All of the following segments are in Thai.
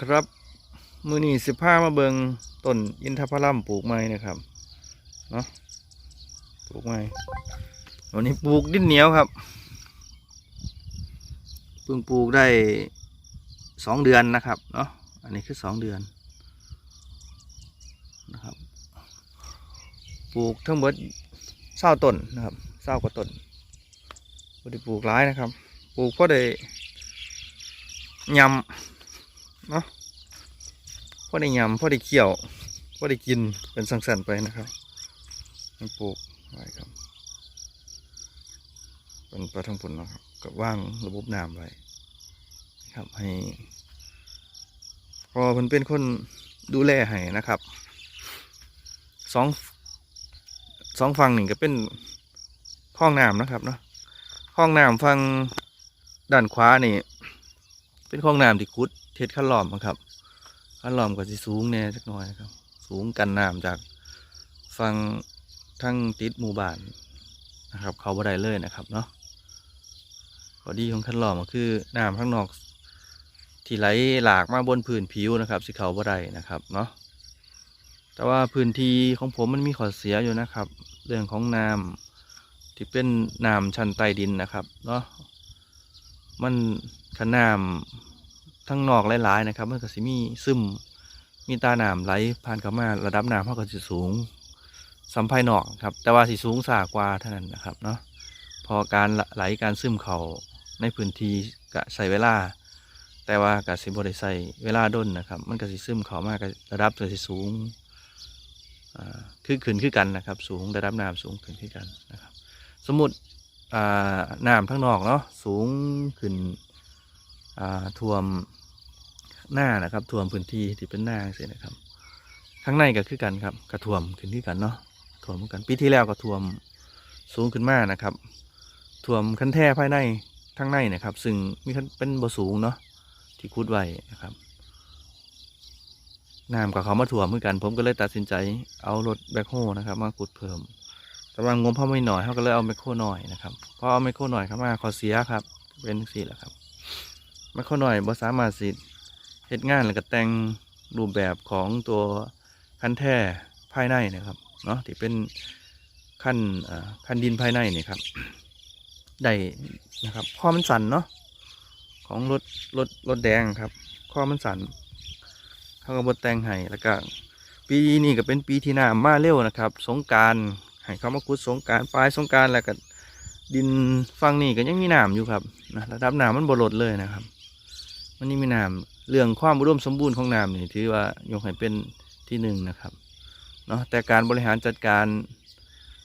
ครับ มือนี้สิพามาเบิงต้นอินทผลัมปลูกไม้นะครับเนาะปลูกไม้วันนี้ปลูกดินเหนียวครับเพิ่งปลูกได้สองเดือนนะครับเนาะอันนี้คือสองเดือนนะครับปลูกทั้งหมดเศร้าต้นนะครับเศร้ากว่าต้นพอได้ปลูกหลายนะครับ ปลูกพอได้ยำเนาะ พอได้ยำพอได้เคี่ยวพอได้กินเป็นสังสรรค์ไปนะครับให้ปลูกไว้ครับเป็นปลาทั้งผลนะครับก็ว่างระบบน้ำไว้ครับให้พอมันเป็นคนดูแลให้นะครับสองสองฝั่งหนึ่งก็เป็นคลองน้ำนะครับเนาะคลองน้ำฝั่งด้านขวานี่ เป็นคลองน้ำที่ขุดเทศขั้นล้อมนะครับ ขั้นล้อมก็จะสูงแน่สักหน่อยครับ สูงกันน้ำจากฝั่งทั้งติดหมู่บ้านนะครับ เขาบ่ได้เลยนะครับเนาะข้อดีของขั้นล้อมก็คือน้ำข้างนอก ที่ไหลหลากมาบนพื้นผิวนะครับสิเขาบ่ได้นะครับเนาะแต่ว่าพื้นที่ของผมมันมีข้อเสียอยู่นะครับ เรื่องของน้ำที่เป็นน้ำชั้นใต้ดินนะครับเนาะมันขนาม ทั้งนอกหลายๆนะครับมันก็สิมีซึมมีตาหนามไหลผ่านเข้ามาระดับน้ำเขาก็จะสูงสัมภายนอกครับ แต่ว่าสิสูงสากว่าเท่านั้นนะครับเนาะพอการไหลการซึมเขาในพื้นที่ก็ใช้เวลา แต่ว่าก็สิบริใส่เวลาด้นนะครับ มันก็สิซึมเขามากระดับจะสิสูงคือขึ้นคือกันนะครับ สูงระดับน้ำสูงขึ้นคือกันนะครับ สมมติน้ำทั้งนอกเนาะสูงขึ้นท่วม หน้านะครับท่วมพื้นที่ที่เป็นหน้าเสียนะครับข้างในก็คือกันครับกระท่วมขึ้นที่กันเนาะท่วมเหมือนกันปีที่แล้วก็ท่วมสูงขึ้นมากนะครับท่วมคันแท่ภายในทั้งในนะครับ ซึ่งมีคันเป็นบ่สูงเนาะที่คุดไว้นะครับน้ำกับเขามาท่วมเหมือนกัน ผมก็เลยตัดสินใจเอารถแบคโฮนะครับ มาขุดเพิ่มแต่ว่างบเขาไม่หน่อยเขาก็เลยเอาไมโครหน่อยนะครับพอเอาไมโครหน่อยเข้ามาขอเสียครับ เป็นสี่แหละครับไมโครหน่อยบ่สามารถสิ เฮ็ดงานแล้วก็แต่งรูปแบบของตัวคันแท่ภายในนะครับเนาะที่เป็นขั้นขั้นดินภายในนี่ครับได้นะครับข้อมันสั่นเนาะของรถรถรถแดงครับ ข้อมันสั่นเขาก็บดแต่งให้แล้วก็ปีนี้ก็เป็นปีที่น้ำมาเร็วนะครับ สงการให้เขามาขุดสงการปลายสงการแล้วก็ดินฝั่งนี้ก็ยังมีน้ำอยู่ครับนะระดับน้ำมันบลดเลยนะครับ มันยังมีน้ำ เรื่องความอุดมสมบูรณ์ของน้ำนี่ถือว่ายกให้เป็นที่หนึ่งนะครับเนาะแต่การบริหารจัดการ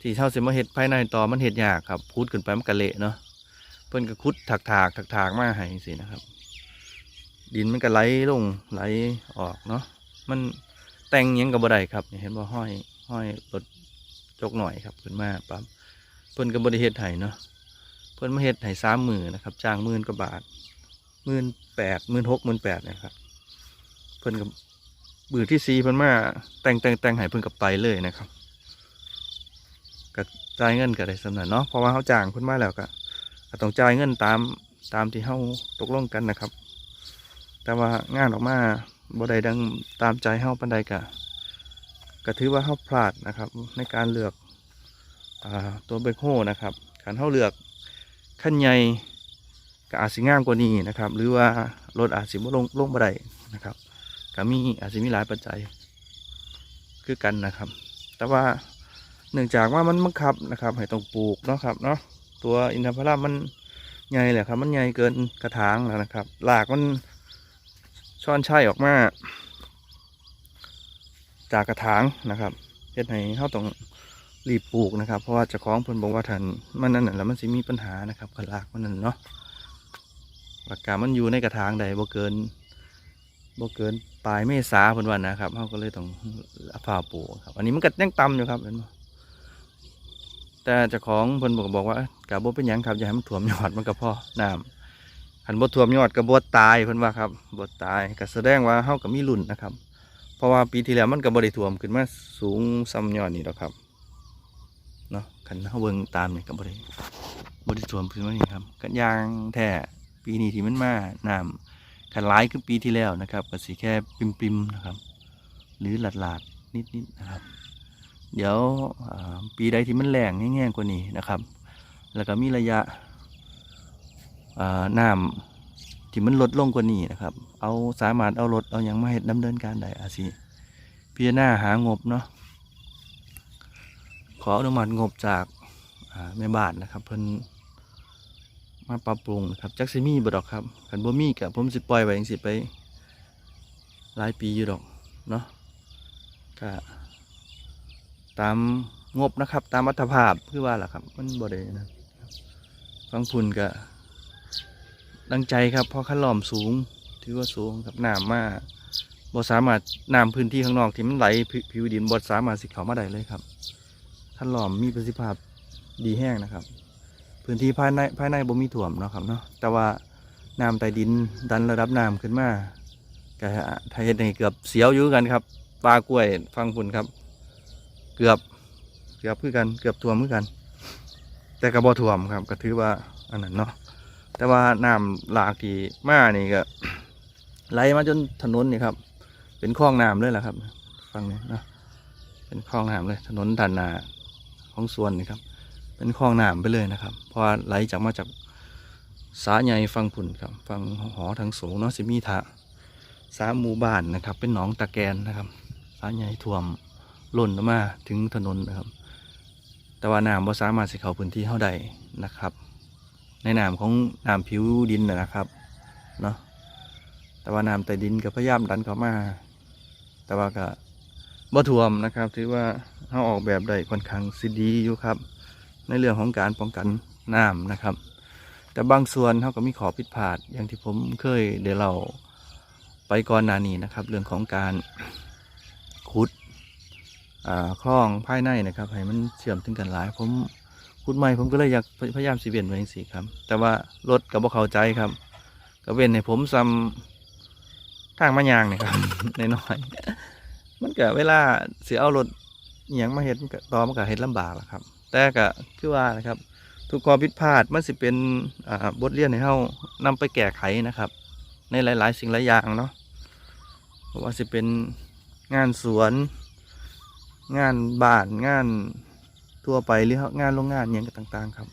ที่เท่าเสมาเห็ดภายในต่อมันเห็ดยากครับพูดขึ้นไปมันกระเละเนาะเพิ่นก็คุดถากถากถากถากมาให้สินะครับ ดินมันก็ไหลลงไหลออกเนาะมันแต่งยังกับบ่ได้ครับเห็นว่าห้อยห้อยรถจกหน่อยครับขึ้นมาปั๊บเพิ่นกับบริเฮ็ดไห้เนาะเพิ่นมาเฮ็ดไห้สามหมื่นนะครับจ้างหมื่นกว่าบาท หมื่นแปดหมื่นหกหมื่นแปดเนะครับ เพิ่นกับบือที่ซีเพิ่นมาแต่งแต่งแต่งไห้เพิ่นกับไปเลยนะครับก็จ่ายเงินก็ได้สำนักเนาะเพราะว่าเขาจ้างเพิ่นมาแล้วก็ต้องจ่ายเงินตามตามที่เขาตกลงกันนะครับ แต่ว่างานออกมาบ่ได้ดังตามใจเฮาปันใดกะก็ถือว่าเฮาพลาดนะครับ ในการเลือกอตัวเบคโฮนะครับการเฮาเลือกขั้นใหญ่ ก็อาจสิงามกว่านี้นะครับ หรือว่ารถอาจสิบ่ลงลงบ่ได้นะครับก็มีอาจสิมีหลายปัจจัยคือกันนะครับ แต่ว่าเนื่องจากว่ามันบังคับนะครับ ให้ต้องปลูกเนาะครับเนาะตัวอินทผลัมมันใหญ่แหละครับ มันใหญ่เกินกระถางแล้วนะครับรากมันช้อนชัยออกมา จากกระถางนะครับเฮ็ดให้เขาต้องรีบปลูกนะครับ เพราะว่าเจ้าของเพิ่นบอกว่าทันมันนั่นน่ะแล้วมันสิมีปัญหานะครับกับรากมันนั่นเนาะ หลักการมันอยู่ในกระถางใดบ่เกินบ่เกินปลายเมษาเพิ่นว่านะครับเขาก็เลยต้องผ่าปลูกครับ อันนี้มันก็ยังต่ำอยู่ครับเห็นบ่แต่เจ้าของเพิ่นบอกบอกว่ากะบ่เป็นหยังครับอย่าให้มันถ่วมยอดมันก็พอน้ำหันบทท่วมยอดกับบทตายเพิ่นว่าครับบทตายก็แสดงว่าเฮากับมีรุ่นนะครับ เพราะว่าปีที่แล้วมันก็บ่ได้ท่วมขึ้นมาสูงซ้ำยอดนี่ดอกครับเนาะคันเฮาเบิ่งตามนี่ก็บ่ได้บ่ได้ท่วมขึ้นมานี่ครับกันยางแท้ ปีนี้ที่มันมาน้ำขันร้ายคือปีที่แล้วนะครับก็สีแค่ปิมๆนะครับ หรือหลาดๆนิดๆนะครับ เดี๋ยวปีใดที่มันแรงแง่ๆกว่านี้นะครับ แล้วก็มีระยะอ่าน้ำที่มันลดลงกว่านี้นะครับ เอาสามารถเอารถเอาอย่างมาเฮ็ดดำเนินการได้อาสิพิจารณาหางบเนาะขออนุมัติงบจากแม่บ้านนะครับ เพิ่น มาปรับปรุงนะครับจักซิมีบ่ดอกครับคันบ่มีกับผมสิปล่อยไว้จังสิไปหลายปีอยู่ดอกเนาะก็ตามงบนะครับ ตามอัตภาพคือว่าล่ะครับ มันบ่ได้นะฟังพุ่นก็ดังใจครับเพราะขั้นหล้อมสูงถือว่าสูงครับน้ำมาบ่สามารถน้ำพื้นที่ข้างนอกที่มันไหลผิผิวดินบ่สามารถสิเข้ามาได้เลยครับขั้นหล้อมมีประสิทธิภาพดีแห้งนะครับ พื้นที่ภายในภายในบ่มีถ่วมเนาะครับเนาะแต่ว่าน้ำใต้ดินดันระดับน้ำขึ้นมาก็ถ้าเฮ็ดให้เกือบเสียวอยู่กันครับปลากล้วยฟังพุ่นครับ เกือบเกือบคือกันเกือบท่วมคือกัน แต่ก็บ่ท่วมครับ ก็ถือว่าอันนั้นเนาะแต่ว่าน้ำหลากที่มานี่ก็ไหลมาจนถนนนี่ครับ เป็นคลองน้ำเลยแหละครับ ฟังนี้เนาะเป็นคลองน้ำเลย ถนนด้านหน้าของสวนนี่ครับ เป็นคลองน้ำไปเลยนะครับ เพราะไหลจากมาจากสาใหญ่ฟังผุ่นครับฟังหอทางสูงเนาะสิมีทะสามหมู่บ้านนะครับ เป็นหนองตะแกนนะครับ สาใหญ่ท่วมล้นออกมาถึงถนนนะครับ แต่ว่าน้ำบ่สามารถสิเขาพื้นที่เท่าใดนะครับ ในน้ำของน้ำผิวดินนะครับเนาะแต่ว่าน้ำใต้ดินก็พยายามดันเขามา แต่ว่าก็บ่ท่วมนะครับ ถือว่าเขาออกแบบได้ค่อนข้างสิดีอยู่ครับ ในเรื่องของการป้องกันน้ำนะครับ แต่บางส่วนเขาก็มีขอผิดพลาดอย่างที่ผมเคยเดี๋ยวเราไปก่อนหน้านี้นะครับ เรื่องของการขุดอ่าคลองภายในนะครับให้มันเชื่อมถึงกันหลาย ผมขุดใหม่ผมก็เลยอยากพยายามสิเวียนไว้สิครับ แต่ว่ารถก็บ่เข้าใจครับก็เว้นให้ผมซ้ำทางมะยางนี่ครับน้อยมันก็เวลาเสียเอารถอหย่างมาเห็ดมันต่อมันก็เห็ดลำบากแหละครับ แต่ก็คือว่านะครับ ทุกความผิดพลาดมันสิเป็นบทเรียนให้เฮานำไปแก้ไขนะครับ ในหลาย ๆ สิ่งหลายอย่างเนาะเพราะว่าสิเป็นงานสวน งานบ้านงานทั่วไปหรืองานโรงงานอย่างต่าง ๆ ครับ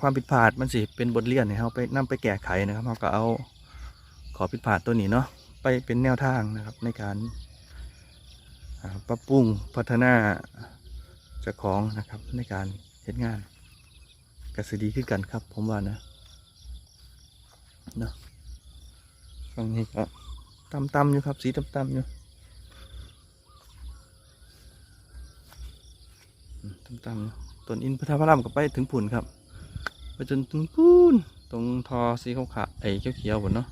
ความผิดพลาดมันสิเป็นบทเรียนให้เฮาไปนำไปแก้ไขนะครับเฮาก็เอาขอผิดพลาดตัวนี้เนาะไปเป็นแนวทางนะครับในการปรับปรุงพัฒนา เจ้าของนะครับในการเฮ็ดงานกระสิดีขึ้นกันครับ ผมว่านะเนาะฝั่งนี้ก็ตำๆอยู่ครับ สีตำๆอยู่อืมตำๆต้นอินทผลัมก็ไปถึงผุนครับ ไปจนถึงพูนตรงทอสีขาวๆไอ้เขียวๆบนเนาะ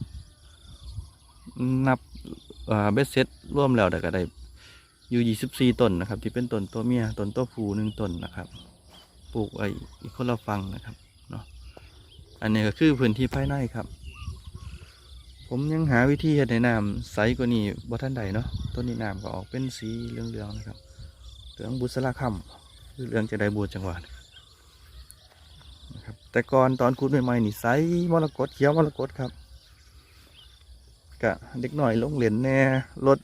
นับเบ็ดเซ็ตร่วมแล้วแต่ก็ได้ อยู่ยี่สิบสี่ต้นนะครับ ที่เป็นต้นตัวเมียต้นตัวผู้หนึ่งต้นนะครับ ปลูกไว้อีกคนละฟังนะครับเนาะอันนี้ก็คือพื้นที่ภายในครับ ผมยังหาวิธีเฮ็ดให้น้ำใสกว่านี้บ่ท่านใดเนาะต้นนี้น้ำก็ออกเป็นสีเหลืองๆนะครับเหลืองบุษราคำหรือเหลืองจะได้บูจังหวัดนะครับ แต่ก่อนตอนขุดใหม่ๆนี่ใสมรกตเขียวมรกตครับกะเด็กหน่อยลงเหรียญแน่รถ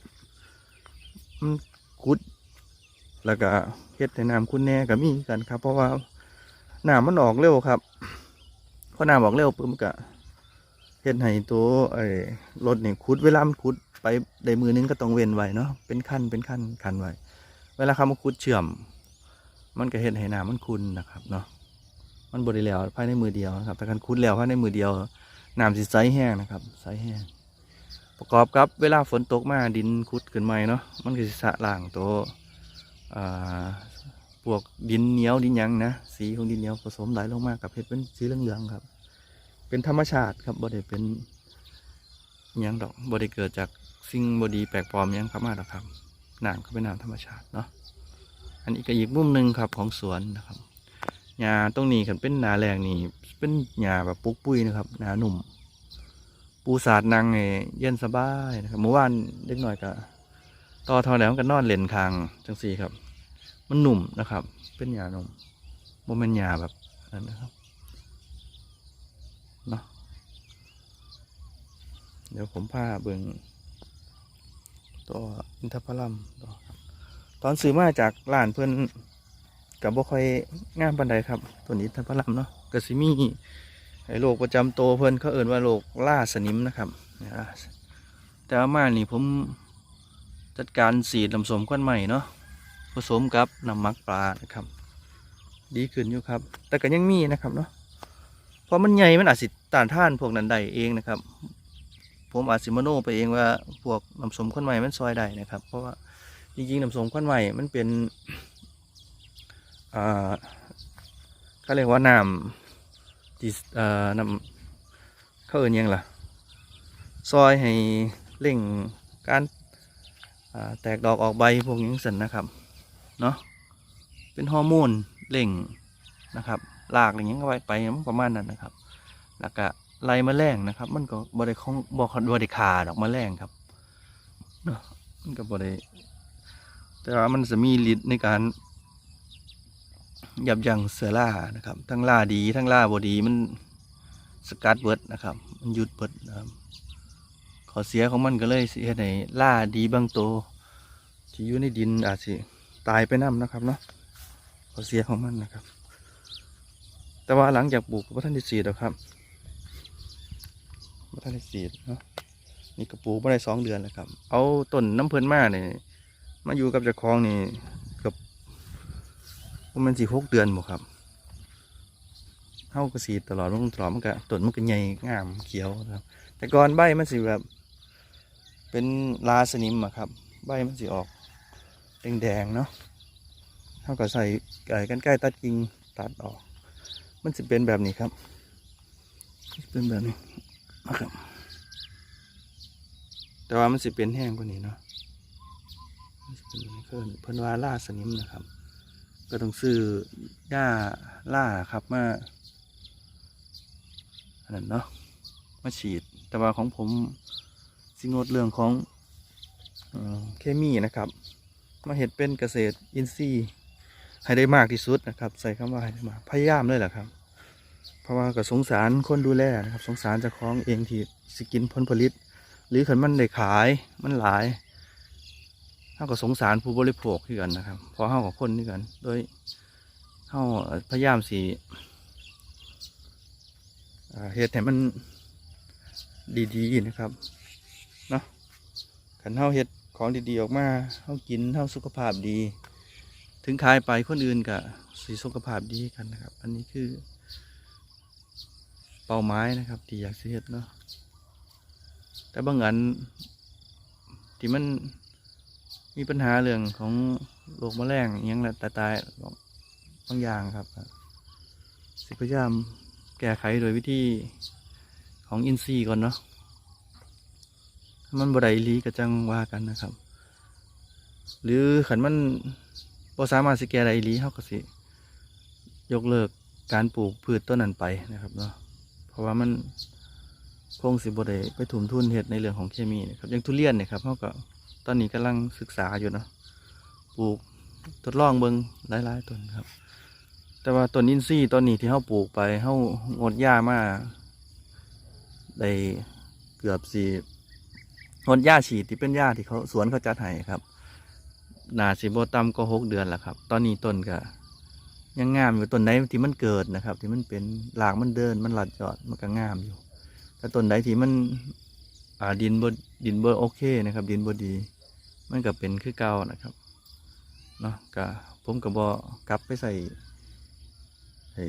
มัน ขุด แล้วก็เฮ็ดให้น้ำคุณแน่ก็มีกันครับ เพราะว่าน้ำมันออกเร็วครับพอน้ำออกเร็วปุ๊บมันก็เฮ็ดให้ตัวไอ้รถนี่ขุดเวลามันขุดไปได้มือนึงก็ต้องเว้นไว้เนาะเป็นขั้นเป็นขั้นขั้นไว้เวลาเขามาขุดเชื่อม มันก็เฮ็ดให้น้ำมันคุณนะครับเนาะมันบริแล้วภายในมือเดียวนะครับแต่การขุดแล้วภายในมือเดียวน้ำสิใสแห้งนะครับใสแห้ง ประกอบกับเวลาฝนตกมาดินคุดขึ้นใหม่เนาะมันก็สิสะล่างตัวอ่าพวกดินเหนียวดินหยังนะสีของดินเหนียวผสมไหลลงมากับเพชรเป็นสีเหลืองๆครับ เป็นธรรมชาติครับบ่ได้เป็นหยังดอกบ่ได้เกิดจากสิ่งบ่ดีแปลกปลอมหยังเข้ามาหรอกครับน้ำก็เป็นน้ำธรรมชาติเนาะอันนี้ก็อีกมุมหนึ่งครับของสวนนะครับหญ้าตรงนี้คันเป็นหนาแรงนี่เป็นหญ้าแบบปุกปุ้ยนะครับหนาหนุ่ม ปูสาดนางเย็นสบายนะครับเมื่อวานเล็กหน่อยก็ต่อทอแล้วก็นอนเล่นคางจังสีครับ มันหนุ่มนะครับ เป็นหยาหนุ่มโมเมนหยาแบบนั้นนะครับเนาะเดี๋ยวผมพาเบิงตัวอินทผลัมต่อครับตอนซื้อมาจากร้านเพื่อนกับบ่ค่อยงามปานใดครับ ตัวนี้อินทผลัมเนาะก็สิมี ไอ้โรคประจำตัวเพิ่นเขาเอ่นว่าโรคล่าสนิมนะครับแต่ว่ามานี่ผมจัดการสีดลำสมก้อนใหม่เนาะผสมกับน้ำมักปลานะครับ ดีขึ้นอยู่ครับ แต่ก็ยังมีนะครับเนาะเพราะมันใหญ่มันอาจสิต้านท่านพวกนั้นได้เองนะครับ ผมอาจสิมโนไปเองว่าพวกน้ำสมข้นใหม่มันซอยได้นะครับ เพราะว่าจริงๆน้ำสมข้นใหม่มันเป็นอ่าเขาเรียกว่าน้ำ ดิสอ่าน้ำเขาเอ่นยังล่ะ ซอยให้เร่งการแตกดอกออกใบพวกนี้สันนะครับ เนาะเป็นฮอร์โมนเร่งนะครับลากอะไรอย่างเงี้ยก็ไปไปมันประมาณนั้นนะครับ แล้วก็ไล่แมลงนะครับ มันก็บริของบอบริขาดอกมาแมลงครับเนาะมันก็บริแต่ว่ามันจะมีฤทธิ์ในการ ยับยั้งเสือล่านะครับ ทั้งล่าดีทั้งล่าบอดีมันสกัดเบิดนะครับ มันหยุดเบิดนะครับขอเสียของมันก็เลยเฮ็ดให้ล่าดีบางตัวที่อยู่ในดินอาจสิตายไปน้ำนะครับเนาะขอเสียของมันนะครับ แต่ว่าหลังจากปลูกก็บ่ทันได้สีดหรอกครับบ่ทันได้สีดเนาะนี่ก็ปลูกมาได้สองเดือนแล้วครับ เอาต้นน้ำเพลินมาเนี่ยมาอยู่กับเจ้าของนี่ มาณสี่หกเดือนหมดครับเฮาก็สีตลอดมันตลอดมันก็ต้นมันก็ใหญ่งามเขียวครับ แต่ก่อนใบมันสิแบบ เป็นลาสนิมอะครับ ใบมันสิออกแดงๆเนาะเฮาก็ใส่ไก่กันใกล้ตัดกิ่งตัดออก มันจะเป็นแบบนี้ครับเป็นแบบนี้นะครับ แต่ว่ามันสิเป็นแห้งกว่านี้เนาะเป็นเพิ่นเพิ่นว่าล่าสนิมนะครับ ก็ต้องซื้อหญ้าล่าครับมาอันนั้นเนาะมาฉีด แต่ว่าของผมสิงดเรื่องของเคมีนะครับ มาเห็ดเป็นเกษตรอินทรีย์ให้ได้มากที่สุดนะครับ ใส่คำว่าให้ได้มากพยายามเลยแหละครับ เพราะว่าก็สงสารคนดูแลนะครับ สงสารเจ้าของเองที่สกินผลผลิต หรือขันมันได้ขายมันหลาย เท่ากับสงสารผู้บริโภคคือกันนะครับเพราะเท่ากับคนด้วยกัน โดยเท่าพยายามสีเหตุให้มันดีๆนะครับเนาะขันเท่าเฮ็ดของดีๆออกมาเท่ากินเท่าสุขภาพดี ถึงขายไปคนอื่นกับสีสุขภาพดีกันนะครับ อันนี้คือ เป้าหมายนะครับ ที่อยากสิเฮ็ดเนาะแต่บางอันที่มัน มีปัญหาเรื่องของโรคแมลงอหยังแหละตายตายๆบางอย่างครับ สิพยายามแก้ไขโดยวิธีของอินทรีย์ก่อนเนาะถ้ามันบ่ได้อีหลีก็จังว่ากันนะครับ หรือขันมันบ่สามารถสิแก้ได้อีหลีเฮาก็สิ ยกเลิกการปลูกพืชต้นนั้นไปนะครับเนาะเพราะว่ามันคงสิบ่ไดไปถุมทุนเฮ็ดในเรื่องของเคมีนะครับอย่างทุเรียนเนี่ยครับเฮาก็ ตอนนี้กำลังศึกษาอยู่เนาะปลูกทดลองเบิงหลายๆต้นครับ แต่ว่าต้นอินทรีย์ต้นนี้ที่เฮาปลูกไปเฮางดหญ้ามาได้เกือบสิงดหญ้าฉีดที่เป็นหญ้าที่เขาสวนเขาจัดให้ครับนาสิบต่ำก็หกเดือนแล้วครับ ตอนนี้ต้นก็ยังงามอยู่ต้นไหนที่มันเกิดนะครับ ที่มันเป็นหลากมันเดินมันหลัดยอดมันก็งามอยู่ แต่ต้นไหนที่มันอ่าดินบดินบโอเคนะครับ ดินบดี มันก็เป็นคือเก่านะครับเนาะก็ผมก็บอกลับไปใส่ไอ้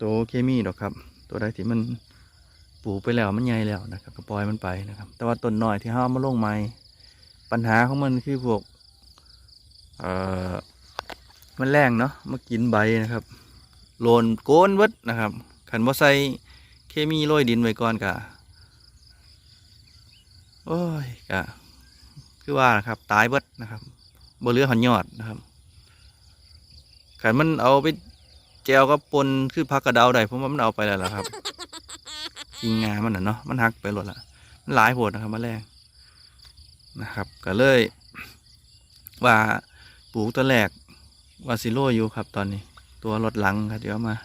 ตัวเคมีดอกครับ ตัวใดที่มันปลูกไปแล้วมันใหญ่แล้วนะครับก็ปล่อยมันไปนะครับ แต่ว่าต้นน้อยที่ห้ามาลงไม้ปัญหาของมันคือพวกเอ่อมันแรงเนาะมากินใบนะครับโลนโกนวิดนะครับขันบ่ใส่เคมีโรยดินไว้ก่อนกะโอ้ยกะ คือว่านะครับ ตายเบิดนะครับบ่เหลือหันยอดนะครับขันมันเอาไปแจวกับปนคือพักกระเดาได้ผมว่ามันเอาไปแล้วล่ะครับกิงงามันน่ะเนาะมันหักไปหมดละมันหลายโหดนะครับมันแรงนะครับ ก็เลย ว่าปลูกตัวแรกว่าสิโรยอยู่ครับ ตอนนี้ ตัวรถหลังครับเดี๋ยวมา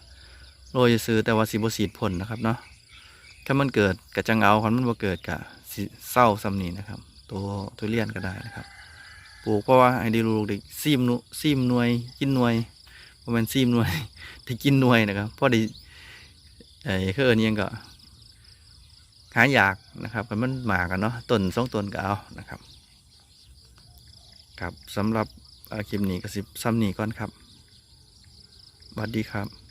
โรยซื้อแต่ว่าสิบสีดผลนะครับเนาะถ้ามันเกิดกะจังเอาคันมันบ่เกิดกะเศร้าซ้ำนี้นะครับ ตัวทุเรียนก็ได้นะครับปลูกเพราะว่าให้ด้ลูกได้ซีมหนุซีมหน่วยกินหน่วยบ่แม่นซีมหน่วยได้กินหน่วยนะครับเพราะได้ไอ้คือเอิ้นอิหยังก็หายากนะครับมันหมากันเนาะต้นสองต้นก็เอานะครับ ครับสำหรับคลิปนี้ก็สิบซ้ำนี้ก่อนครับสวัสดีครับ